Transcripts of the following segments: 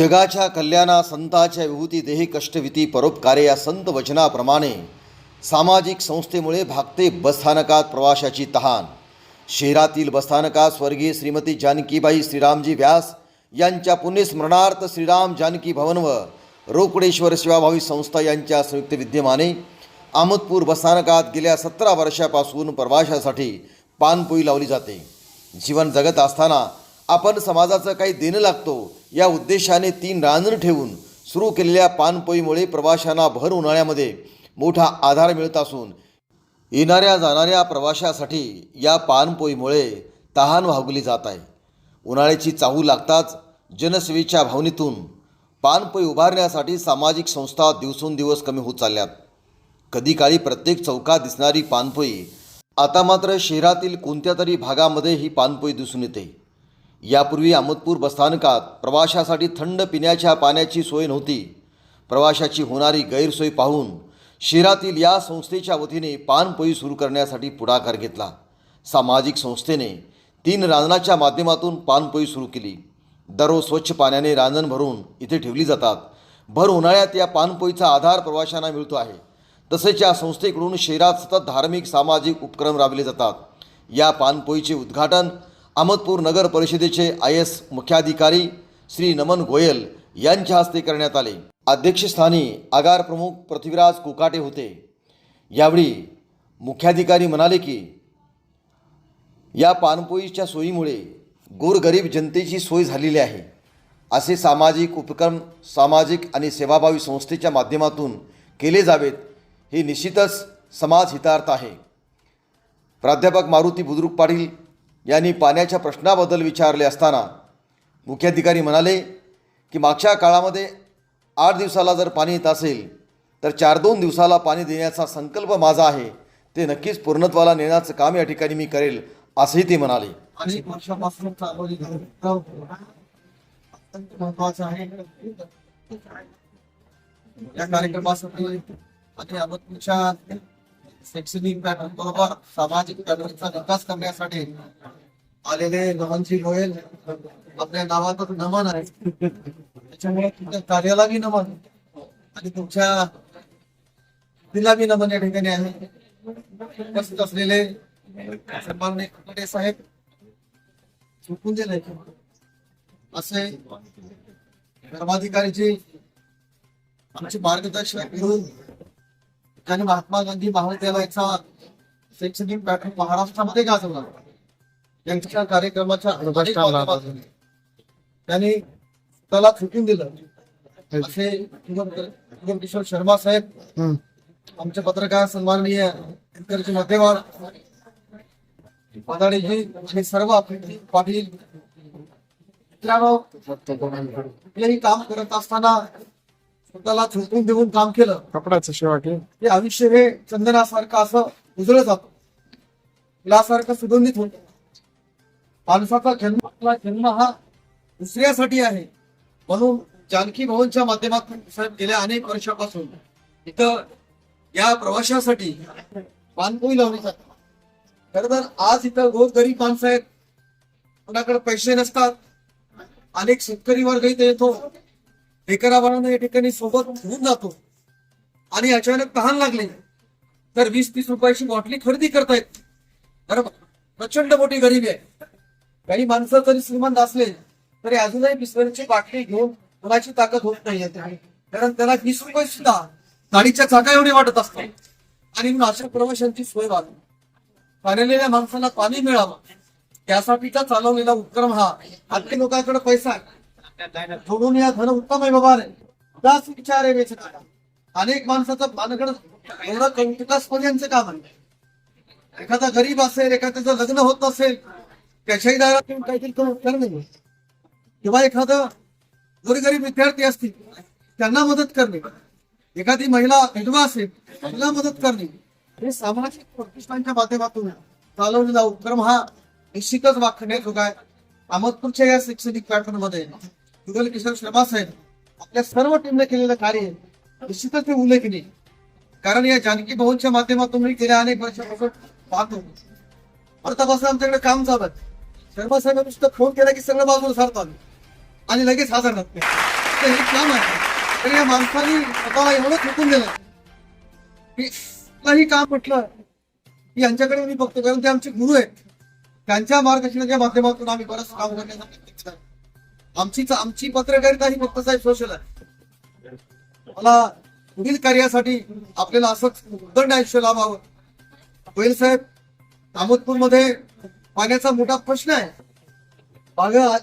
जगाच्या कल्याणा संताच्या विभूती देही कष्टविती परोपकारे या संत वचनाप्रमाणे सामाजिक संस्थेमुळे भागते बसस्थानकात प्रवाशाची तहान. शहरातील बसस्थानकात स्वर्गीय श्रीमती जानकीबाई श्रीरामजी व्यास यांच्या पुण्यस्मरणार्थ श्रीराम जानकी भवन व रोकडेश्वर सेवाभावी संस्था यांच्या संयुक्त विद्यमाने आमोदपूर बसस्थानकात गेल्या सतरा वर्षापासून प्रवाशासाठी पानपोई लावली जाते. जीवन जगत असताना आपण समाजाचं काही देणं लागतो या उद्देशाने तीन रांजण ठेवून सुरू केलेल्या पानपोईमुळे प्रवाशांना भर उन्हाळ्यामध्ये मोठा आधार मिळत असून येणाऱ्या जाणाऱ्या प्रवाशासाठी या पानपोईमुळे तहान वाहगली जात आहे. उन्हाळ्याची चाहू लागताच जनसेवेच्या भावनेतून पानपोई उभारण्यासाठी सामाजिक संस्था दिवसेंदिवस कमी होत चालल्यात. कधी काळी प्रत्येक चौकात दिसणारी पानपोई आता मात्र शहरातील कोणत्या तरी भागामध्ये ही पानपोई दिसून येते. यापूर्वी अहमदपूर बसस्थानकात प्रवाशासाठी थंड पिण्याच्या पाण्याची सोय नव्हती. प्रवाशाची होणारी गैरसोय पाहून शहरातील या संस्थेच्या वतीने पानपोई सुरू करण्यासाठी पुढाकार घेतला. सामाजिक संस्थेने तीन रांजणाच्या माध्यमातून पानपोई सुरू केली. दररोज स्वच्छ पाण्याने रांजण भरून इथे ठेवली जातात. भर उन्हाळ्यात या पानपोईचा आधार प्रवाशांना मिळतो आहे. तसेच या संस्थेकडून शहरात सतत धार्मिक सामाजिक उपक्रम राबविले जातात. या पानपोईचे उद्घाटन अहमदपूर नगर परिषदेचे आय एस मुख्याधिकारी श्री नमन गोयल यांच्या हस्ते करण्यात आले. अध्यक्षस्थानी आगार प्रमुख पृथ्वीराज कुकाटे होते. यावेळी मुख्याधिकारी म्हणाले की या पानपोईच्या सोयीमुळे गोरगरीब जनतेची सोय झालेली आहे. असे सामाजिक उपक्रम सामाजिक आणि सेवाभावी संस्थेच्या माध्यमातून केले जावेत हे निश्चितच समाज हितार्थ आहे. प्राध्यापक मारुती बुद्रुक पाटील यांनी पाण्याच्या प्रश्नाबद्दल विचारले असताना मुख्याधिकारी म्हणाले की मागच्या काळामध्ये आठ दिवसाला जर पाणी येत असेल तर चार दोन दिवसाला पाणी देण्याचा संकल्प माझा आहे. ते नक्कीच पूर्णत्वाला नेण्याचं काम या ठिकाणी मी करेल असंही ते म्हणाले. अनेक वर्षापासून महत्वाचं आहे. या कार्यक्रमासाठी आणि शैक्षणिक बरोबर सामाजिक विकास करण्यासाठी आलेले नमनशील होईल आपल्या नावातच नमन आहे. त्याच्यामुळे तुमच्या कार्यालाही नमन आणि तुमच्या तिला बी नमन या ठिकाणी आहे. उपस्थित असलेले सन्माननीय साहेब झुकून दिले. असे धर्माधिकारीचे आमचे मार्गदर्शक घेऊन त्याने महात्मा गांधी महाविद्यालयाचा शैक्षणिक पॅटर्न महाराष्ट्रामध्ये गाजवला. यांच्या कार्यक्रमाच्या त्यांनी त्याला झुकून दिलं. असे किशोर शर्मा साहेब आमचे पत्रकार सन्माननीय पदाडीजी आणि सर्व पाटील कुठलेही काम करत असताना स्वतःला झोपून देऊन काम केलं. कपड्याचं शेवा ते आयुष्य हे चंदनासारखं असं उजळत जातं. फुलासारखं सुगंधित होत. माणसाचा जन्म आपला जन्म हा दुसऱ्यासाठी आहे. म्हणून जानकी भवनच्या माध्यमातून साहेब गेल्या अनेक वर्षापासून इथं या प्रवाशासाठी पानपोई लावली जाते. खर तर आज इथं रोज गरीब माणसं आहेत. कोणाकडे पैसे नसतात. अनेक शेतकरी वर्ग इथे येतो. बेकाराबाळांना या ठिकाणी सोबत घेऊन जातो. आणि अचानक तहान लागले. तर वीस तीस रुपयाची बॉटली खरेदी करतायत. बरोबर. प्रचंड मोठी गरिबी आहे. काही माणसं जरी श्रीमंत असले तरी अजूनही बिस्लरीची बाटली घेऊन कोणाची ताकद होत नाही कारण त्याला वीस रुपये सुद्धा गाडीच्या चाका एवढी वाटत असते. आणि म्हणून अशा प्रवाशांची सोय व्हावी. पाण्यालेल्या माणसाला पाणी मिळावं. त्यासाठीचा चालवलेला उपक्रम हा. आजच्या लोकांकडे पैसा थोडून सोडून या धन उत्तम आहे बाबा रे. दास विचार आहे वेचना अनेक माणसाचं पानगड एवढं कौतुकास्पद काम आहे. एखादा गरीब असेल एखाद्याचं लग्न होत नसेल त्याच्याही दारात येऊन काहीतरी करून करणे किंवा एखादा गोरगरीब विद्यार्थी असतील त्यांना मदत करणे. एखादी महिला विधवा असेल तिला मदत करणे. हे सामाजिक प्रतिष्ठानच्या माध्यमातून चालवलेला उपक्रम हा निश्चितच वाखण्याजोगा आहे अहमदपूरच्या या शैक्षणिक पॅटर्नमध्ये युगल किशोर शर्मा साहेब आपल्या सर्व टीमने केलेलं कार्य निश्चितच ते उल्लेखनीय. कारण या जानकी भवनच्या माध्यमातून मी गेल्या अनेक वर्षापासून पाहतो. आतापासून आमच्याकडे काम चालत आहे शर्मा साहेब नुसतं फोन केला की सगळं बाजूला सारतात आणि लगेच हजर राहत तर हे काम आहे. तर या माणसाने स्वतःला एवढं थकून दिलं. की काही काम म्हटलं की यांच्याकडे मी बघतो. कारण ते आमचे गुरु आहेत. त्यांच्या मार्गदर्शनाच्या माध्यमातून आम्ही बरंच काम करण्याचा आमची आमची पत्रकारिता ही फक्त साहेब सोशल आहे. मला पुढील कार्यासाठी आपल्याला असंच उद्दंड आयुष्य लाभावं. गोयल साहेब अहमदपूरमध्ये पाण्याचा मोठा प्रश्न आहे. मागं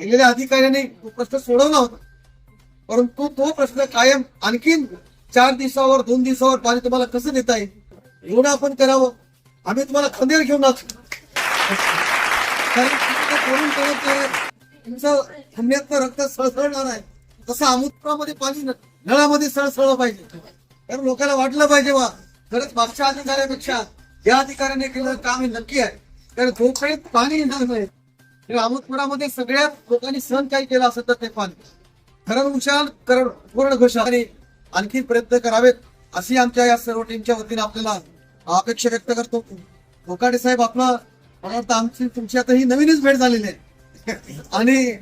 गेलेल्या अधिकाऱ्यांनी प्रश्न सोडवला होता. परंतु तो प्रश्न कायम आणखीन चार दिवसावर दोन दिवसावर पाणी तुम्हाला कसं देता येईल? एवढं आपण करावं. आम्ही तुम्हाला खंदेर घेऊन जातो करून तुमचं खंड्यातलं रक्त सळसळणार आहे तसं अमुत्रामध्ये पाणी न- नळामध्ये सळसळलं पाहिजे. कारण लोकांना वाटलं पाहिजे वा खरंच मागच्या अधिकाऱ्यापेक्षा या अधिकाऱ्याने केलं काम हे नक्की आहे. कारण जोपर्यंत पाणी येणार नाही. तर अमृतपुरामध्ये सगळ्या लोकांनी सहन काय केलं असेल तर ते पाणी. खरं उच्चार कर पूर्ण घोषणा आणि आणखी प्रयत्न करावेत अशी आमच्या या सर्व टीमच्या वतीने आपल्याला अपेक्षा व्यक्त करतो. बोकाडे साहेब आपला मला वाटतं आमची तुमची आता ही नवीनच भेट झालेली आहे. आणि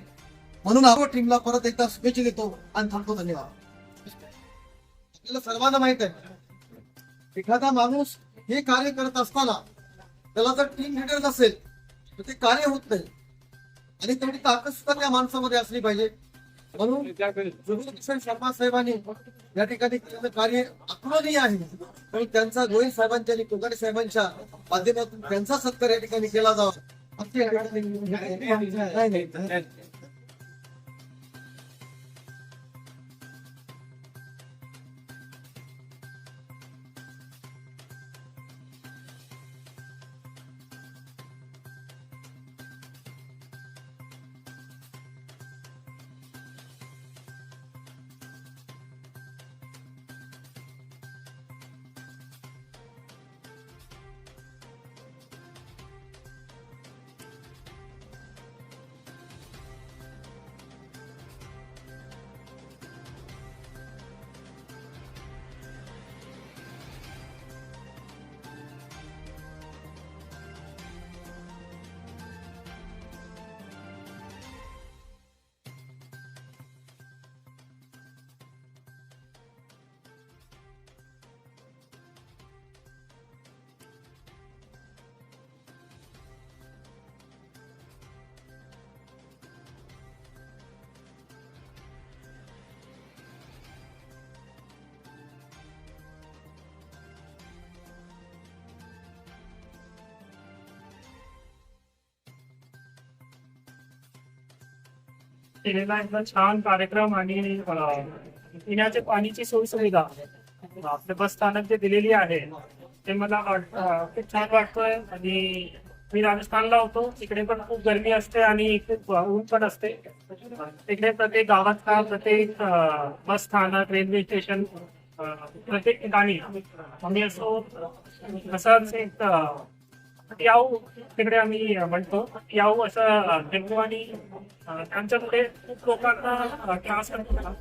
म्हणून आपण टीमला परत एकदा शुभेच्छा देतो आणि थांबतो. धन्यवाद. आपल्याला सर्वांना माहीत आहे एखादा माणूस हे कार्य करत असताना त्याला जर टीम लिडर नसेल तर ते कार्य होत नाही. आणि तेवढी ताकद सुद्धा त्या माणसामध्ये असली पाहिजे. म्हणून जुगलकिशन शर्मा साहेबांनी या ठिकाणी केलेलं कार्य अतुलनीय आहे. पण त्यांचा गोयल साहेबांच्या आणि कोकाडे साहेबांच्या माध्यमातून त्यांचा सत्कार या ठिकाणी केला जावा. केलेला एकदम छान कार्यक्रम आणि पिण्याच्या पाण्याची सोयीसुविधा. सुविधा आपल्या बस स्थानक जे दिलेली आहे. ते मला खूप छान वाटतोय आणि मी राजस्थानला होतो. तिकडे पण खूप गर्मी असते आणि खूप ऊन पण असते. तिकडे प्रत्येक गावात का प्रत्येक बस स्थानक रेल्वे स्टेशन प्रत्येक ठिकाणी आम्ही असो तसंच एक याऊ तिकडे आम्ही म्हणतो. याऊ असं डेंगू आणि त्यांच्या पुढे खूप लोकांना त्रास करतो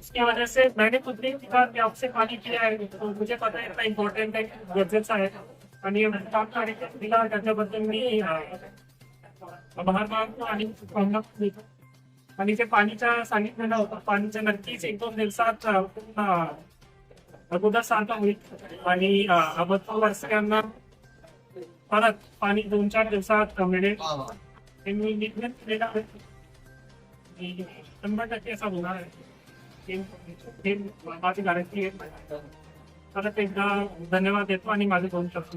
इसकी वजह से मैंने खुद भी कहा मैं आपसे पानी पिया है तो मुझे पता है इतना इम्पॉर्टंट है गरजेचं आहे. आणि काम कार्य दिला त्याच्याबद्दल मी बाहेर मागतो आणि देतो आणि ते पाणीच्या सांगितलेलं होतं पाणीच्या नक्कीच एक दोन दिवसात पूर्ण अगोदर शांत होईल. आणि अं, अहमदपूर वासियांना परत पाणी दोन चार दिवसात आणि शंभर टक्के असा होणार आहे. माझी गॅरंटी आहे. परत एकदा धन्यवाद देतो आणि माझे दोन शब्द.